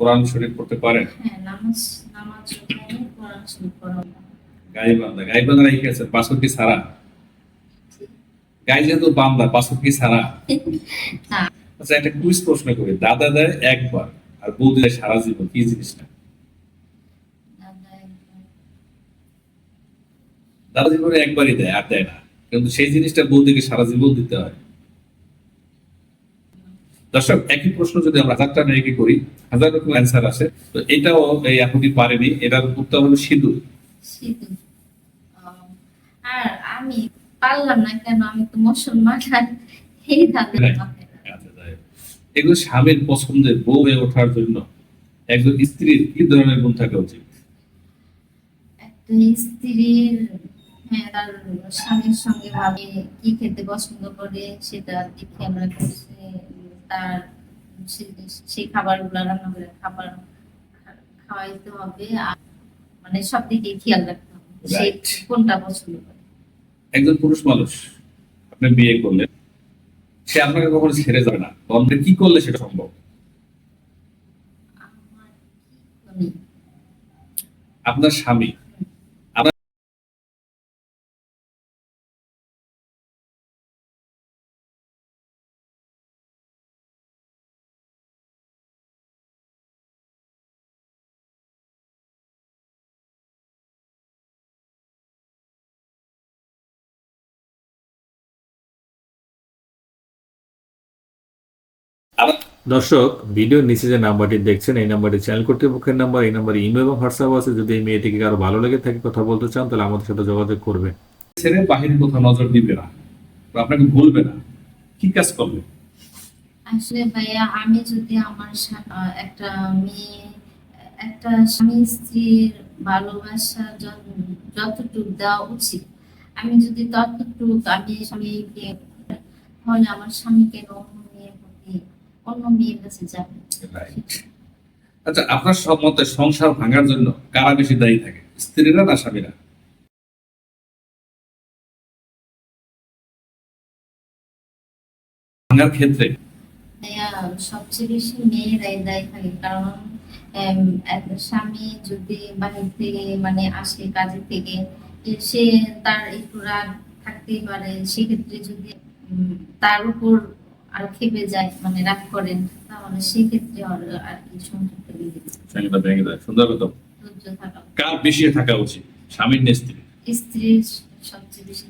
কোরআন শরীফ পড়তে পারেন? হ্যাঁ গাইবান্ধা গাইবান্ধা রেখে আছে? কি সারা? গাই যেহেতু বান্দা পাসপোর্ট কি সারা? আচ্ছা একটা কুইজ প্রশ্ন করি। দাদা দেয় একবার আর বৌদি দেয় সারা জীবন কি জিনিসটা? দাদা জীবনে একবারই দেয় আর দেয় না। কিন্তু সেই জিনিসটা বৌদিকে সারা জীবন দিতে হয়। দর্শক একই প্রশ্ন যদি আমরা হাজারটা মেয়েকে করি হাজার রকম অ্যান্সার আসে তো এটাও এই এখনই পারেনি। এটার উত্তর হলো সিঁদুর। আর আমি পারলাম না কেন? আমি তো মুসলমান এই তাদের না। আচ্ছা, এগুলো স্বামীর পছন্দের বউ হয়ে ওঠার জন্য একজন স্ত্রীর কি ধরনের গুণ থাকা উচিত? একটা স্ত্রীর হ্যাঁ তার স্বামীর সঙ্গে ভাবে কি খেতে পছন্দ করে সেটা দেখে আমরা তার সেই খাবারগুলো রান্না করে খাবার খাওয়াইতে হবে আর মানে সব দিকে খেয়াল রাখতে হবে সে কোনটা পছন্দ করে। একজন পুরুষ মানুষ আপনি বিয়ে করলেন সে আপনাকে কখনো ছেড়ে যাবে না। তো আপনি কি করলে সেটা সম্ভব? আপনার স্বামী দর্শক ভিডিওর নিচে যে নাম্বারটি দেখছেন এই নাম্বারটি চ্যানেল কর্তৃপক্ষের নাম্বার এই নাম্বারে ইমেল এবং হোয়াটসঅ্যাপ আছে। যদি এই মেয়েটিকে কারও ভালো লেগে থাকে কথা বলতে চান তাহলে আমাদের সাথে যোগাযোগ করবে ছেড়ে বাহিরে কোথাও নজর দিবে না। তো আপনাকে ভুলবে না। কি কাজ করবে? আসলে ভাইয়া আমি যদি আমার একটা মেয়ে একটা স্বামী স্ত্রীর ভালোবাসা যত- যতটুকু দেওয়া উচিত আমি যদি ততটুকু আমি স্বামীকে তাহলে আমার স্বামী কেন অন্য মেয়ের কাছে যাবে আচ্ছা আপনার সব মতে সংসার ভাঙার জন্য কারা বেশি দায়ী থাকে? স্ত্রীরা না স্বামীরা? ভাঙার ক্ষেত্রে? সবচেয়ে বেশি মেয়েরাই দায়ী থাকে কারণ স্বামী যদি বাহির থেকে মানে আসে কাজের থেকে সে তার একটু রাগ থাকতেই পারে। সেক্ষেত্রে যদি তার উপর আর খেপে যায় মানে রাগ করেন তাহলে সেক্ষেত্রে আর আর কি সংযুক্ত সংগীতা ভেঙে যায় সুন্দর কথা। কার বেশি থাকা উচিত? স্বামীর না স্ত্রী স্ত্রীর সবচেয়ে বেশি